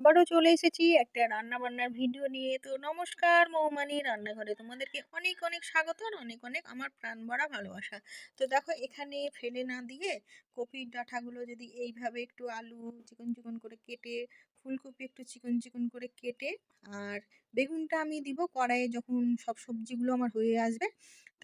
আবারও চলে এসেছি একটা রান্না বান্নার ভিডিও নিয়ে। তো নমস্কার মৌমানি রান্নাঘরে। তোমাদেরকে অনেক অনেক স্বাগত আর অনেক অনেক আমার প্রাণ ভরা ভালোবাসা। তো দেখো, এখানে ফেলে না দিয়ে কপির ডাঁটাগুলো যদি এইভাবে একটু আলু চিকন চিকন করে কেটে ফুলকপি একটু চিকন চিকন করে কেটে আর বেগুনটা আমি দিব কড়াইয়ে যখন সব সবজিগুলো আমার হয়ে আসবে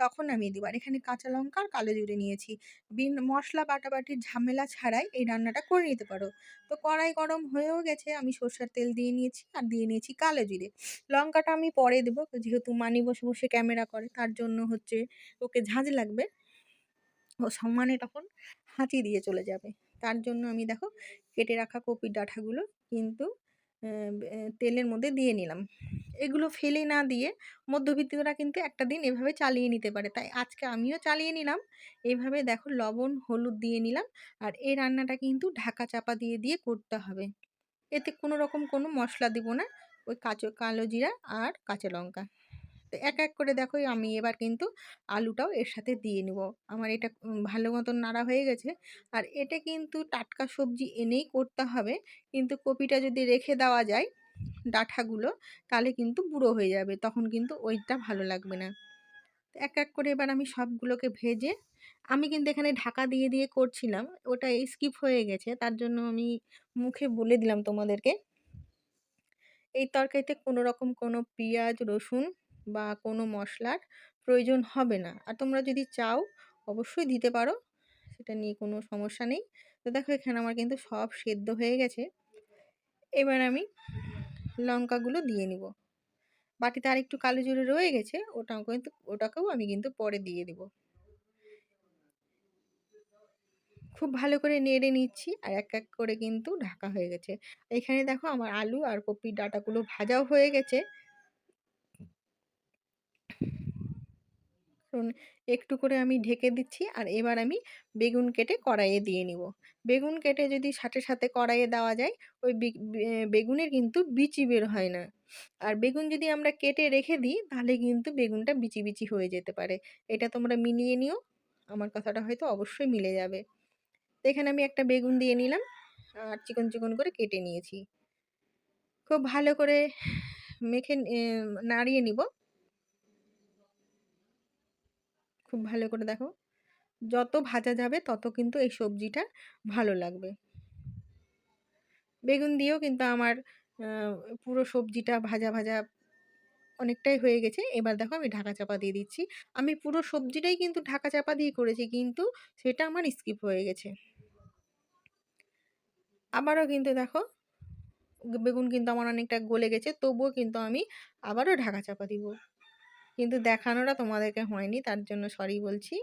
তখন আমি দিব। আর এখানে কাঁচা লঙ্কা আর কালো জিরে নিয়েছি। বিন, মশলা বাটাবাটির ঝামেলা ছাড়াই এই রান্নাটা করে নিতে পারো। তো কড়াই গরম হয়েও গেছে, আমি সর্ষের তেল দিয়ে নিয়েছি আর দিয়ে নিয়েছি কালো জিরে। লঙ্কাটা আমি পরে দেবো, যেহেতু মানি বসে বসে ক্যামেরা করে, তার জন্য হচ্ছে ওকে ঝাঁঝ লাগবে। ও সমানে তখন হাঁচি দিয়ে চলে যাবে। তার জন্য আমি দেখো কেটে রাখা কপির ডাঁটাগুলো কিন্তু তেলের মধ্যে দিয়ে নিলাম। এগুলো ফেলে না দিয়ে মধ্যবিত্তরা কিন্তু একটা দিন এভাবে চালিয়ে নিতে পারে। তাই আজকে আমিও চালিয়ে নিলাম। এইভাবে দেখো লবণ, হলুদ দিয়ে নিলাম আর এই রান্নাটা কিন্তু ঢাকা চাপা দিয়ে দিয়ে করতে হবে। এতে কোনো রকম কোনো মশলা দিব না। ওই কাঁচো কালো জিরা আর কাঁচা লঙ্কা। তো এক এক করে দেখো, আমি এবার কিন্তু আলুটাও এর সাথে দিয়ে নেব। আমার এটা ভালো মতন নাড়া হয়ে গেছে। আর এটা কিন্তু টাটকা সবজি এনেই করতে হবে। কিন্তু কপিটা যদি রেখে দেওয়া যায় ডাঁঠাগুলো তাহলে কিন্তু বুড়ো হয়ে যাবে। তখন কিন্তু ওইটা ভালো লাগবে না। এক এক করে এবার আমি সবগুলোকে ভেজে, আমি কিন্তু এখানে ঢাকা দিয়ে দিয়ে করছিলাম। ওটা স্কিপ হয়ে গেছে। তার জন্য আমি মুখে বলে দিলাম তোমাদেরকে। এই তরকারিতে কোনো রকম কোনো পেঁয়াজ, রসুন বা কোনো মশলার প্রয়োজন হবে না। আর তোমরা যদি চাও, অবশ্যই দিতে পারো। সেটা নিয়ে কোনো সমস্যা নেই। তো দেখো, এখানে আমার কিন্তু সব সেদ্ধ হয়ে গেছে। এবার আমি লঙ্কাগুলো দিয়ে নিব। বাটিতে আর একটু কালো জিরে রয়ে গেছে ওটা কিন্তু, ওটাকেও আমি কিন্তু পরে দিয়ে দেব। খুব ভালো করে নেড়ে নিচ্ছি আর এক এক করে কিন্তু ঢাকা হয়ে গেছে। এখানে দেখো, আমার আলু আর কপির ডাটাগুলো ভাজাও হয়ে গেছে। একটু করে আমি ঢেকে দিচ্ছি আর এবার আমি বেগুন কেটে কড়াইয়ে দিয়ে নিব। বেগুন কেটে যদি সাথে সাথে কড়াইয়ে দেওয়া যায়, ওই বেগুনের কিন্তু বিচি বের হয় না। আর বেগুন যদি আমরা কেটে রেখে দিই, তাহলে কিন্তু বেগুনটা বিচি বিচি হয়ে যেতে পারে। এটা তোমরা মিলিয়ে নিও, আমার কথাটা হয়তো অবশ্যই মিলে যাবে। তো এখানে আমি একটা বেগুন দিয়ে নিলাম আর চিকন চিকন করে কেটে নিয়েছি। খুব ভালো করে মেখে নাড়িয়ে নিব। খুব ভালো করে দেখো। যত ভাজা যাবে তত কিন্তু এই সবজিটা ভালো লাগবে। বেগুন দিয়েও কিন্তু আমার পুরো সবজিটা ভাজা ভাজা অনেকটাই হয়ে গেছে। এবার দেখো আমি ঢাকা চাপা দিয়ে দিচ্ছি। আমি পুরো সবজিটাই কিন্তু ঢাকা চাপা দিয়ে করেছি কিন্তু সেটা আমার স্কিপ হয়ে গেছে। আবারও কিন্তু দেখো, বেগুন কিন্তু আমার অনেকটা গলে গেছে, তবুও কিন্তু আমি আবারও ঢাকা চাপা দিব। কিন্তু দেখানোটা তোমাদেরকে হয়নি, তার জন্য সরি বলছি।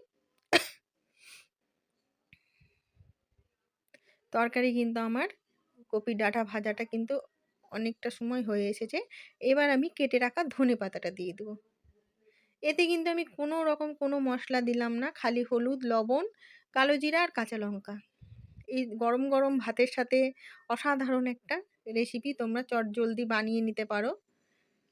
তরকারি কিন্তু আমার কপি ডাঁটা ভাজাটা কিন্তু অনেকটা সময় হয়ে এসেছে। এবার আমি কেটে রাখা ধনে পাতাটা দিয়ে দেবো। এতে কিন্তু আমি কোনো রকম কোনো মশলা দিলাম না, খালি হলুদ, লবণ, কালো জিরা আর কাঁচা লঙ্কা। এই গরম গরম ভাতের সাথে অসাধারণ একটা রেসিপি তোমরা চট জলদি বানিয়ে নিতে পারো।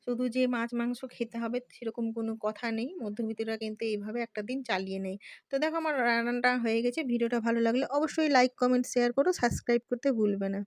শুধু যে মাছ, মাংস খেতে হবে সেরকম কোনো কথা নেই। মধ্যবিত্তরা কিন্তু এইভাবে একটা দিন চালিয়ে নেয়। তো দেখো আমার রান্নাটা হয়ে গেছে। ভিডিওটা ভালো লাগলে অবশ্যই লাইক কমেন্ট শেয়ার করো। সাবস্ক্রাইব করতে ভুলবে না।